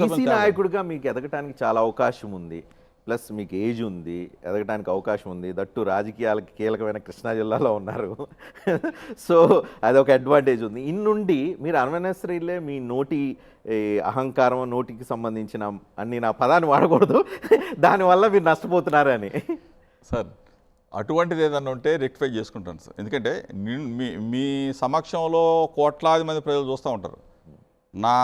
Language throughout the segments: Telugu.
బీసీ నాయకుడిగా మీకు ఎదగటానికి చాలా అవకాశం ఉంది. ప్లస్ మీకు ఏజ్ ఉంది. ఎదగటానికి అవకాశం ఉంది. దట్టు రాజకీయాలకి కీలకమైన కృష్ణా జిల్లాలో ఉన్నారు. సో అదొక అడ్వాంటేజ్ ఉంది. ఇన్నుండి మీరు అనవనెసరీలే మీ నోటి అహంకారం నోటికి సంబంధించిన అన్ని నా పదాన్ని వాడకూడదు. దానివల్ల మీరు నష్టపోతున్నారని సార్ అటువంటిది ఏదన్నా ఉంటే రెక్టిఫై చేసుకుంటాను సార్. ఎందుకంటే మీ మీ సమక్షంలో కోట్లాది మంది ప్రజలు చూస్తూ ఉంటారు. నా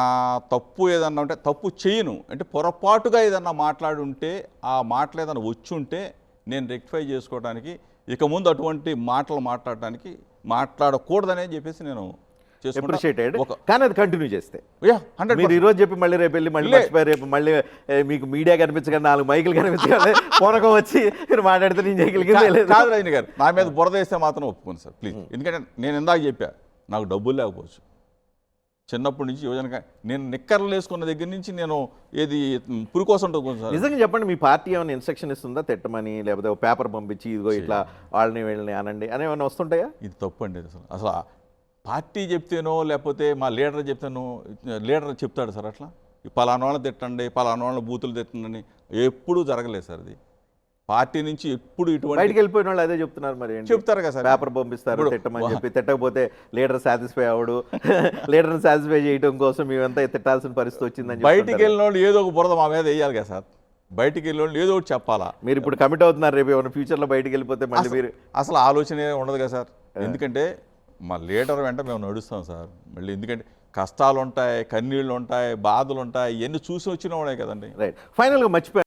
తప్పు ఏదన్నా ఉంటే తప్పు చేయను. అంటే పొరపాటుగా ఏదన్నా మాట్లాడి ఉంటే ఆ మాటలు ఏదన్నా వచ్చి ఉంటే నేను రెక్టిఫై చేసుకోవడానికి ఇక ముందు అటువంటి మాటలు మాట్లాడటానికి మాట్లాడకూడదనే చెప్పేసి నేను. అప్రిషియేటెడ్ కానీ అది కంటిన్యూ చేస్తే. యా హండ్రెడ్ మీరు ఈ రోజు చెప్పి మళ్ళీ రేపు వెళ్ళి మళ్ళీ. మర్చిపోయి రేపు మళ్ళీ మీకు మీడియా కనిపించగానే నాలుగు మైకులు కనిపించగానే పూనకం వచ్చి మీరు మాట్లాడితే నేను చేయగలిగిందే కాదు రజని గారు నా మీద బురద వేస్తే మాత్రం ఒప్పుకోను సార్ ప్లీజ్. ఎందుకంటే నేను ఇందాక చెప్పా నాకు డబ్బులు లేకపోవచ్చు. చిన్నప్పటి నుంచి యువజన నేను నిక్కర్లు వేసుకున్న దగ్గర నుంచి నేను ఏది పురి కోసం ఉంటుంది సార్. నిజంగా చెప్పండి మీ పార్టీ ఏమైనా ఇన్స్ట్రక్షన్ ఇస్తుందా తిట్టమని లేకపోతే పేపర్ పంపించి ఇదిగో ఇట్లా వాళ్ళని వీళ్ళని అనండి అని ఏమైనా వస్తుంటాయా? ఇది తప్పు అండి అసలు. అసలు పార్టీ చెప్తేనో లేకపోతే మా లీడర్ చెప్తేనో లీడర్ చెప్తాడు సార్ అట్లా. ఈ పలానా వాళ్ళని తిట్టండి పలానా వాళ్ళని బూతులు తిట్టండి ఎప్పుడూ జరగలేదు సార్ ఇది. పార్టీ నుంచి ఎప్పుడు ఇటువంటి బయటికి వెళ్ళిపోయిన వాళ్ళు అదే చెప్తున్నారు మరి? చెప్తారు కదా సార్. పేపర్ పంపిస్తారు తిట్టమని చెప్పి. తిట్టకపోతే లీడర్ సాటిస్ఫై అవడు లీడర్ని సాటిస్ఫై చేయడం కోసం మేమంతా తిట్టాల్సిన పరిస్థితి వచ్చిందని బయటికి. వెళ్ళిన వాళ్ళు ఏదో ఒక బురద మా మీద వేయాలి కదా సార్. బయటికి వెళ్ళిన వాళ్ళు ఏదో ఒకటి చెప్పాలా? మీరు ఇప్పుడు కమిట్ అవుతున్నారు రేపు ఏమైనా ఫ్యూచర్లో బయటికి వెళ్ళిపోతే మళ్ళీ మీరు అసలు ఆలోచనే ఉండదు కదా సార్. ఎందుకంటే మా లీడర్ వెంట మేము నడుస్తాం సార్. మళ్ళీ ఎందుకంటే కష్టాలు ఉంటాయి కన్నీళ్ళు ఉంటాయి బాధలు ఉంటాయి ఇవన్నీ చూసి వచ్చిన వాళ్ళే కదండి రైట్ ఫైనల్గా మర్చిపోయాను.